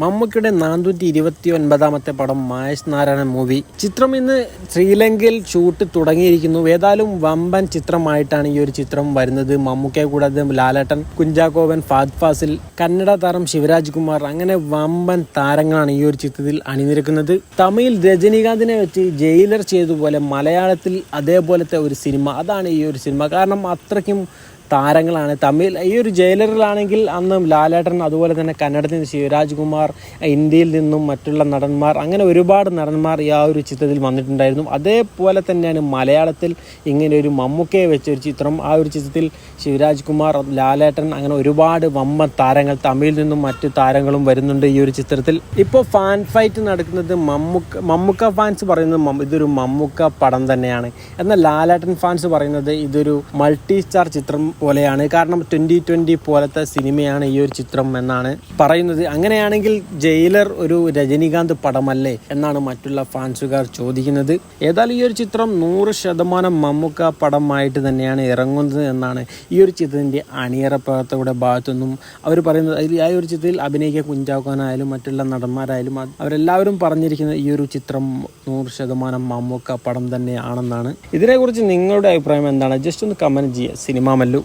മമ്മൂക്കിയുടെ നാനൂറ്റി ഇരുപത്തി ഒൻപതാമത്തെ പടം മഹേഷ് നാരായണൻ മൂവി. ചിത്രം ഇന്ന് ശ്രീലങ്കയിൽ ഷൂട്ട് തുടങ്ങിയിരിക്കുന്നു. ഏതായാലും വമ്പൻ ചിത്രമായിട്ടാണ് ഈ ഒരു ചിത്രം വരുന്നത്. മമ്മൂക്കയെ കൂടാതെ ലാലേട്ടൻ കുഞ്ചാക്കോവൻ ഫാദ് ഫാസിൽ കന്നഡ താരം ശിവരാജ് കുമാർ അങ്ങനെ വമ്പൻ താരങ്ങളാണ് ഈ ഒരു ചിത്രത്തിൽ അണിനിരക്കുന്നത്. തമിഴിൽ രജനീകാന്തിനെ വെച്ച് ജയിലർ ചെയ്തതുപോലെ മലയാളത്തിൽ അതേപോലത്തെ ഒരു സിനിമ. അതാണ് ഈ ഒരു സിനിമ. കാരണം അത്രയ്ക്കും താരങ്ങളാണ്. തമിഴ് ഈ ഒരു ജയിലറിലാണെങ്കിൽ അന്ന് ലാലേട്ടൻ അതുപോലെ തന്നെ കന്നഡത്തിൽ നിന്ന് ശിവരാജ് കുമാർ ഇന്ത്യയിൽ നിന്നും മറ്റുള്ള നടന്മാർ അങ്ങനെ ഒരുപാട് നടന്മാർ ഈ ആ ഒരു ചിത്രത്തിൽ വന്നിട്ടുണ്ടായിരുന്നു. അതേപോലെ തന്നെയാണ് മലയാളത്തിൽ ഇങ്ങനെ ഒരു മമ്മൂക്കയെ വെച്ച ഒരു ചിത്രം. ആ ഒരു ചിത്രത്തിൽ ശിവരാജ് കുമാർ ലാലേട്ടൻ അങ്ങനെ ഒരുപാട് വമ്പൻ താരങ്ങൾ തമിഴിൽ നിന്നും മറ്റു താരങ്ങളും വരുന്നുണ്ട് ഈ ഒരു ചിത്രത്തിൽ. ഇപ്പോൾ ഫാൻ ഫൈറ്റ് നടക്കുന്നത് മമ്മൂക്ക മമ്മൂക്ക ഫാൻസ് പറയുന്നത് ഇതൊരു മമ്മൂക്ക പടം തന്നെയാണ്. എന്നാൽ ലാലേട്ടൻ ഫാൻസ് പറയുന്നത് ഇതൊരു മൾട്ടി സ്റ്റാർ ചിത്രം പോലെയാണ്. കാരണം ട്വന്റി ട്വന്റി പോലത്തെ സിനിമയാണ് ഈ ഒരു ചിത്രം എന്നാണ് പറയുന്നത്. അങ്ങനെയാണെങ്കിൽ ജയിലർ ഒരു രജനീകാന്ത് പടമല്ലേ എന്നാണ് മറ്റുള്ള ഫാൻസുകാർ ചോദിക്കുന്നത്. ഏതായാലും ഈ ഒരു ചിത്രം നൂറ് ശതമാനം മമ്മൂക്ക പടമായിട്ട് തന്നെയാണ് ഇറങ്ങുന്നത് എന്നാണ് ഈ ഒരു ചിത്രത്തിന്റെ അണിയറ പ്രവർത്തകരുടെ ഭാഗത്തുനിന്നും അവർ പറയുന്നത്. അതിൽ ആ ഒരു ചിത്രത്തിൽ അഭിനയിക്കുക കുഞ്ചാക്കോനായാലും മറ്റുള്ള നടന്മാരായാലും അവരെല്ലാവരും പറഞ്ഞിരിക്കുന്നത് ഈ ഒരു ചിത്രം നൂറ് ശതമാനം മമ്മൂക്ക പടം തന്നെയാണെന്നാണ്. ഇതിനെക്കുറിച്ച് നിങ്ങളുടെ അഭിപ്രായം എന്താണ്? ജസ്റ്റ് ഒന്ന് കമന്റ് ചെയ്യുക. സിനിമ മല്ലു.